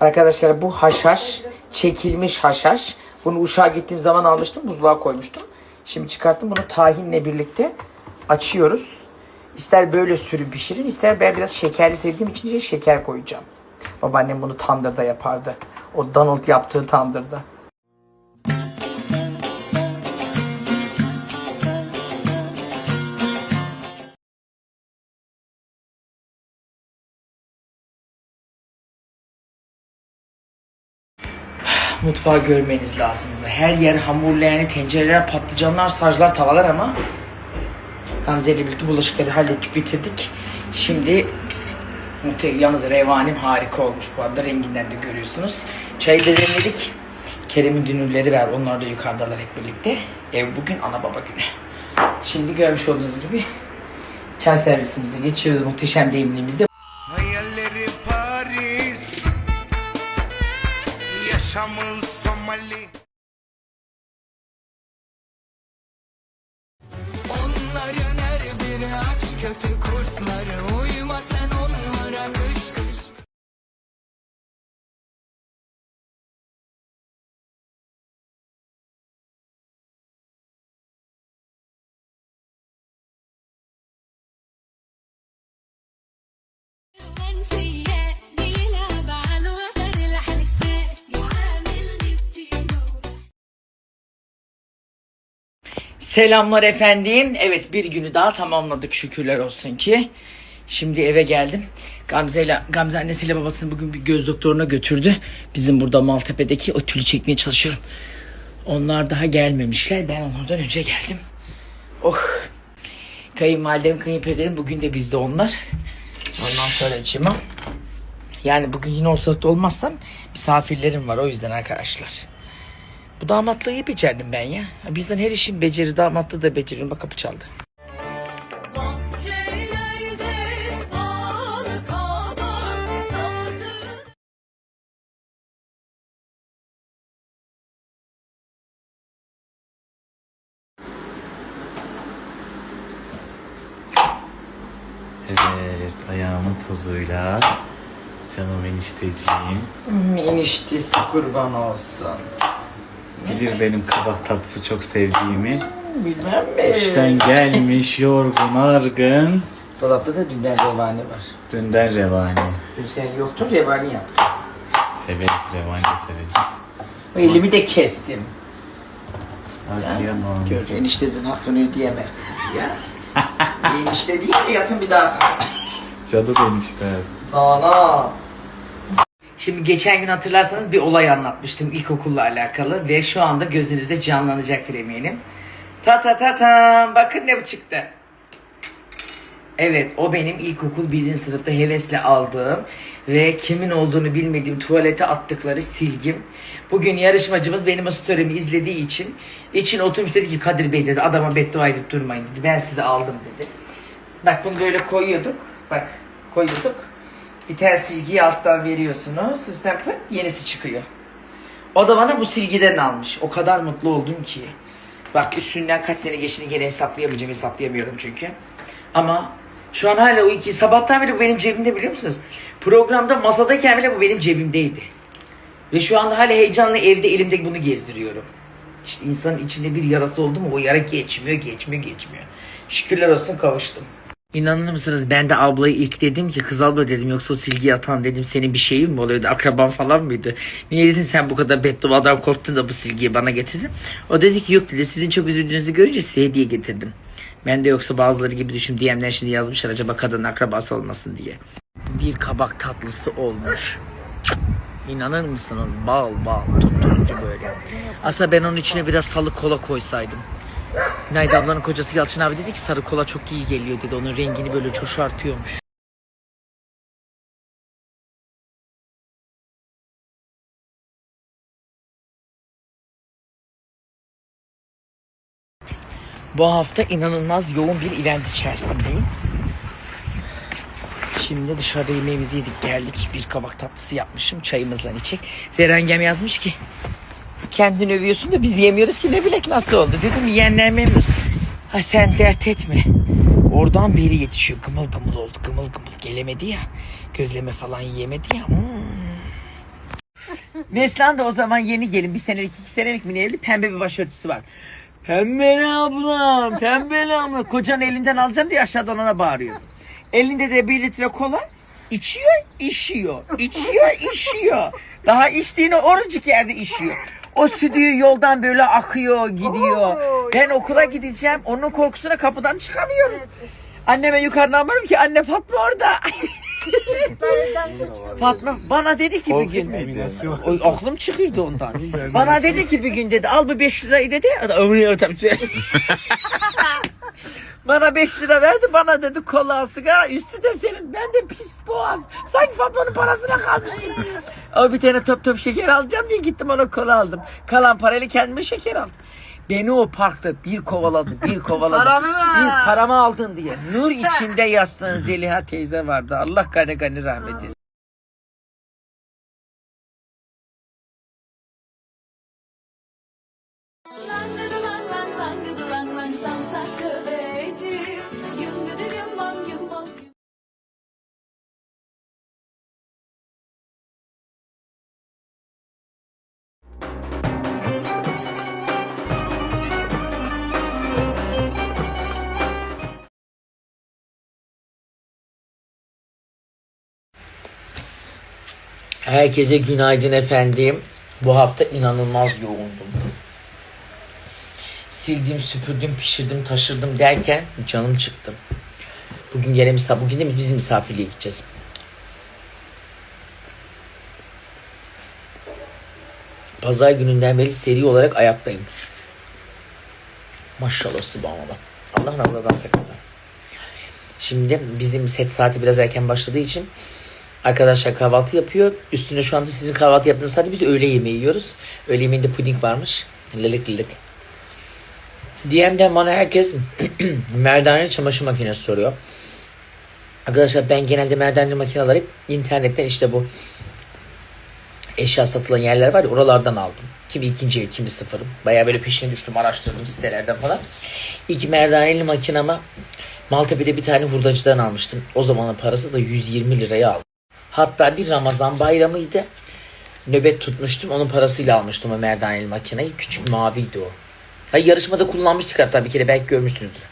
Arkadaşlar bu haşhaş, çekilmiş haşhaş. Bunu uşağa gittiğim zaman almıştım, buzluğa koymuştum. Şimdi çıkarttım bunu tahinle birlikte açıyoruz. İster böyle sürü pişirin, ister ben biraz şekerli sevdiğim için şeker koyacağım. Babaannem bunu tandırda yapardı. O Donald yaptığı tandırda. Mutfağı görmeniz lazımdı. Her yer hamurlu yani tencereler, patlıcanlar, sarılar, tavalar ama Gamze ile birlikte bulaşıkları hallettik, bitirdik. Şimdi yalnız revanim harika olmuş bu arada. Renginden de görüyorsunuz. Çayı da demledik. Kerem'in dünürleri var. Onlar da yukarıdalar hep birlikte. Ev bugün ana baba günü. Şimdi görmüş olduğunuz gibi çay servisimize geçiyoruz. Muhteşem deyimliğimizde. yaşamı Somali. Onların her biri aç kötü kurtları Uyuma sen onlara kış kış. Ben seni Selamlar efendim. Evet bir günü daha tamamladık şükürler olsun ki. Şimdi eve geldim. Gamze ile Gamze annesiyle babasını bugün bir göz doktoruna götürdü. Bizim burada Maltepe'deki o tülü çekmeye çalışıyorum. Onlar daha gelmemişler. Ben onlardan önce geldim. Oh. Kayınvalidem, kayınpederim bugün de bizde onlar. Ondan sonra cima. Yani bugün yine ortalıkta olmazsam misafirlerim var o yüzden arkadaşlar. Bu damatlığı iyi becerdim ben ya. Bizden her işin beceri damatlığı da beceriyorum. Bak kapı çaldı. Evet, ayağımın tozuyla canım enişteciğim. Eniştesi kurban olsun. Bilir benim kabak tatlısı çok sevdiğimi. Bilmem mi? İşten gelmiş yorgun argın. Dolapta da dünden revani var. Dünden revani. Dün sen yoktun revani yaptım. Severiz revani severiz. O elimi de kestim. Ay kıyamam. Gör eniştesinin hakkını ödeyemezsiniz ya. Enişte değil de yatın bir daha. Cadı enişte. Ana. Şimdi geçen gün hatırlarsanız bir olay anlatmıştım ilkokulla alakalı ve şu anda gözünüzde canlanacaktır eminim. Ta ta ta ta bakın ne çıktı. Evet o benim ilkokul birinci sınıfta hevesle aldığım ve kimin olduğunu bilmediğim tuvalete attıkları silgim. Bugün yarışmacımız benim o story'mi izlediği için için oturmuş dedi ki Kadir Bey dedi adama beddua edip durmayın dedi. Ben size aldım dedi. Bak bunu böyle koyuyorduk. Bak koyuyorduk. Bir tane silgiyi alttan veriyorsunuz. Üstten pıt yenisi çıkıyor. O da bana bu silgiden almış. O kadar mutlu oldum ki. Bak üstünden kaç sene geçtiğini gene hesaplayamayacağım. Hesaplayamıyorum çünkü. Ama şu an hala o iki sabahtan beri bu benim cebimde biliyor musunuz? Programda masadayken bile bu benim cebimdeydi. Ve şu anda hala heyecanla evde elimde bunu gezdiriyorum. İşte insanın içinde bir yarası oldu mu o yara geçmiyor, geçmiyor, geçmiyor. Şükürler olsun kavuştum. İnanır mısınız ben de ablayı ilk dedim ki kız abla dedim yoksa o silgiyi atan dedim senin bir şeyin mi oluyordu akraban falan mıydı? Niye dedim sen bu kadar bedduadan korktun da bu silgiyi bana getirdin? O dedi ki yok dedi sizin çok üzüldüğünüzü görünce size hediye getirdim. Ben de yoksa bazıları gibi düşün DM'den şimdi yazmışlar acaba kadının akrabası olmasın diye. Bir kabak tatlısı olmuş. İnanır mısınız? Bal bal tutturucu böyle. Aslında ben onun içine biraz salı kola koysaydım. Nayda ablanın kocası Yalçın abi dedi ki sarı kola çok iyi geliyor dedi. Onun rengini böyle çoşartıyormuş. Bu hafta inanılmaz yoğun bir event içerisindeyim. Şimdi dışarıda yemeğimizi yedik geldik. Bir kabak tatlısı yapmışım çayımızla içecek. Zerengem yazmış ki kendini övüyorsun da biz yemiyoruz ki ne bilek nasıl oldu. Dedim yiyenler memnun. Ha sen dert etme. Oradan beri yetişiyor. Gımıl gımıl oldu. Gımıl gımıl gelemedi ya. Gözleme falan yiyemedi ya. Hmm. Neslihan da o zaman yeni gelin. Bir senelik iki senelik mi ne pembe bir başörtüsü var. Pembeli ablam, pembeli ablam. Kocanı elinden alacağım diye aşağıdan ona bağırıyor. Elinde de bir litre kola. içiyor, işiyor. içiyor, işiyor. Daha içtiğini orucuk yerde işiyor. O südüğü yoldan böyle akıyor, gidiyor. Ben okula gideceğim. Onun korkusuna kapıdan çıkamıyorum. Anneme yukarıdan varım ki anne Fatma orada. Fatma bana dedi ki bir gün. Oy, aklım çıkırdı ondan. bana dedi ki bir gün dedi al bu 5 lirayı dedi. Bana 5 lira verdi bana dedi kola sigara üstü de senin ben de pis boğaz sanki Fatma'nın parasına kalmışım o bir tane top top şeker alacağım diye gittim ona kola aldım kalan parayla kendime şeker aldım Beni o parkta bir kovaladı, bir kovaladı. Paramı. Bir paramı aldın diye. Nur içinde yatsın Zeliha teyze vardı. Allah gani gani rahmet eylesin. Langıdı Herkese günaydın efendim. Bu hafta inanılmaz yoğundum. Sildim, süpürdüm, pişirdim, taşırdım derken canım çıktı. Bugün gene misafir, bugün de biz misafirliğe gideceğiz. Pazar gününden beri seri olarak ayaktayım. Maşallah subhanallah. Allah nazardan saklasın. Şimdi bizim set saati biraz erken başladığı için arkadaşlar kahvaltı yapıyor. Üstüne şu anda sizin kahvaltı yaptığınız saatte biz öğle yemeği yiyoruz. Öğle yemeğinde puding varmış. Lilik lilik. DM'den bana herkes merdane çamaşır makinesi soruyor. Arkadaşlar ben genelde merdaneli makineleri internetten işte bu eşya satılan yerler var ya oralardan aldım. Kimi ikinci el, kimi sıfırım. Baya böyle peşine düştüm, araştırdım sitelerden falan. İlk merdaneli makinama Maltepe'de bir tane hurdacıdan almıştım. O zamanın parası da 120 liraya aldım. Hatta bir Ramazan bayramıydı. Nöbet tutmuştum. Onun parasıyla almıştım o merdaneli makineyi. Küçük maviydi o. Ha, yarışmada kullanmıştık hatta bir kere belki görmüşsünüzdür.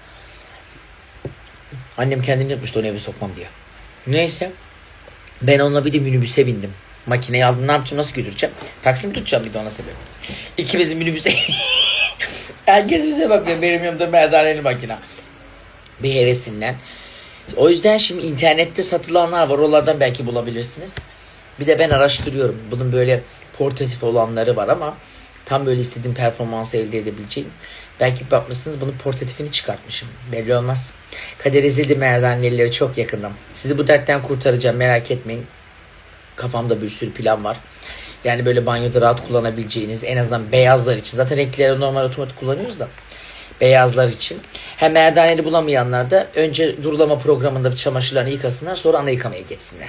Annem kendini yapmıştı onu eve sokmam diye. Neyse. Ben onunla bir de minibüse bindim. Makineyi aldım. Ne yapacağım? Nasıl götüreceğim? Taksi mi tutacağım bir de ona sebep. İkimiz minibüse. Herkes bize bakıyor. Benim yanımda merdaneli makine. Bir hevesinden. O yüzden şimdi internette satılanlar var. Oralardan belki bulabilirsiniz. Bir de ben araştırıyorum. Bunun böyle portatif olanları var ama tam böyle istediğim performansı elde edebileceğim. Belki bakmışsınız bunun portatifini çıkartmışım. Belli olmaz. Kader ezildi merdanelileri çok yakınım. Sizi bu dertten kurtaracağım merak etmeyin. Kafamda bir sürü plan var. Yani böyle banyoda rahat kullanabileceğiniz en azından beyazlar için. Zaten renkleri normal otomatik kullanıyoruz da. Beyazlar için. Hem merdaneli bulamayanlar da önce durulama programında çamaşırlarını yıkasınlar sonra ana yıkamaya geçsinler.